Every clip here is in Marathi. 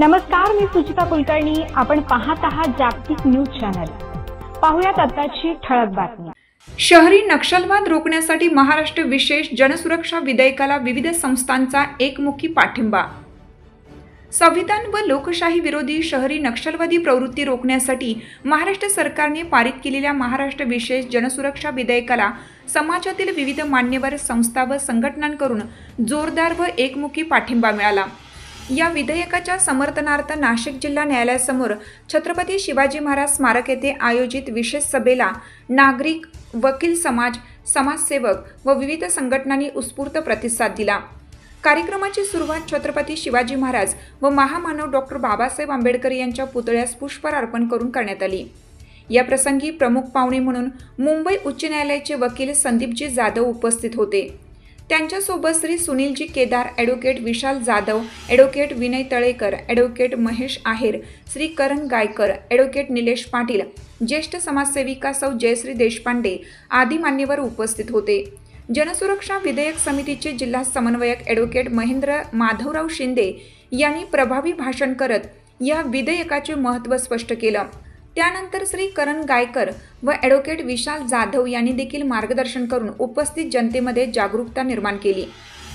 नमस्कार मी सुचिता कुलकर्णी. आपण पाहत आहात जागतिक न्यूज चॅनल. पाहुयात आताची ठळक बातमी. शहरी नक्षलवाद रोखण्यासाठी महाराष्ट्र विशेष जनसुरक्षा विधेयकाला विविध संस्थांचा एकमुखी पाठिंबा. संविधान व लोकशाही विरोधी शहरी नक्षलवादी प्रवृत्ती रोखण्यासाठी महाराष्ट्र सरकारने पारित केलेल्या महाराष्ट्र विशेष जनसुरक्षा विधेयकाला समाजातील विविध मान्यवर संस्था व संघटनांकडून जोरदार व एकमुखी पाठिंबा मिळाला. या विधेयकाच्या समर्थनार्थ नाशिक जिल्हा न्यायालयासमोर छत्रपती शिवाजी महाराज स्मारक येथे आयोजित विशेष सभेला नागरिक वकील समाज समाजसेवक व विविध संघटनांनी उत्स्फूर्त प्रतिसाद दिला. कार्यक्रमाची सुरुवात छत्रपती शिवाजी महाराज व महामानव डॉक्टर बाबासाहेब आंबेडकर यांच्या पुतळ्यास पुष्पहार अर्पण करून करण्यात आली. या प्रसंगी प्रमुख पाहुणे म्हणून मुंबई उच्च न्यायालयाचे वकील संदीपजी जाधव उपस्थित होते. त्यांच्यासोबत Shri Sunilji Kedar advocate Vishal Jadhav advocate Vinay Talekar advocate Mahesh Aher Shri Karan Gaikar advocate Nilesh Patil ज्येष्ठ समाजसेविका सौ जयश्री देशपांडे आदी मान्यवर उपस्थित होते. जनसुरक्षा विधेयक समितीचे जिल्हा समन्वयक ॲडव्होकेट महेंद्र माधवराव शिंदे यांनी प्रभावी भाषण करत या विधेयकाचे महत्त्व स्पष्ट केलं. त्यानंतर श्री करण गायकर व ॲडव्होकेट विशाल जाधव यांनी देखील मार्गदर्शन करून उपस्थित जनतेमध्ये जागरूकता निर्माण केली.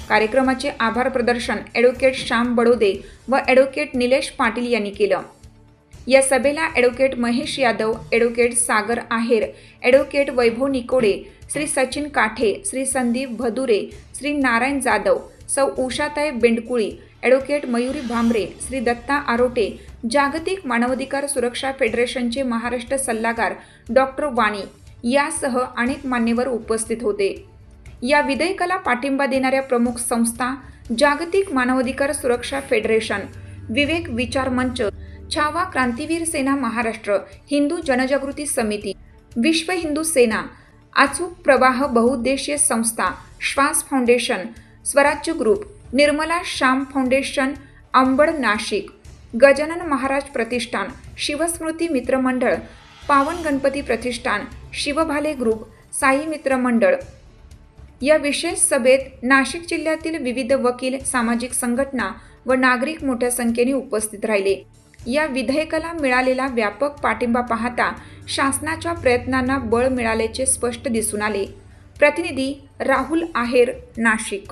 कार्यक्रमाचे आभार प्रदर्शन ॲडव्होकेट श्याम बडोदे व ॲडव्होकेट निलेश पाटील यांनी केलं. या सभेला advocate Mahesh Yadav advocate Sagar Aher advocate Vaibhav Nikode Shri Sachin Kathe Shri Sandeep Bhadure Shri Narayan Jadhav सौ उषाताई बेंडकुळी ॲडव्होकेट मयुरी भांबरे श्री दत्ता आरोटे जागतिक मानवाधिकार सुरक्षा फेडरेशनचे महाराष्ट्र सल्लागार डॉक्टर वाणी यासह अनेक मान्यवर उपस्थित होते. या विधेयकाला पाठिंबा देणाऱ्या प्रमुख संस्था जागतिक मानवाधिकार सुरक्षा फेडरेशन विवेक विचार मंच छावा क्रांतीवीर सेना महाराष्ट्र हिंदू जनजागृती समिती विश्व हिंदू सेना अचूक प्रवाह बहुउद्देशीय संस्था Shwas foundation Swarajya group Nirmala Shyam foundation Ambad Nashik Gajanan Maharaj Pratishthan Shivsmruti Mitramandal Pawan Ganpati Pratishthan Shivbhale group Sai Mitramandal या विशेष सभेत नाशिक जिल्ह्यातील विविध वकील सामाजिक संघटना व नागरिक मोठ्या संख्येने उपस्थित राहिले. या विधेयकाला मिळालेला व्यापक पाठिंबा पाहता शासनाच्या प्रयत्नांना बळ मिळाल्याचे स्पष्ट दिसून आले. प्रतिनिधी राहुल आहेर नाशिक.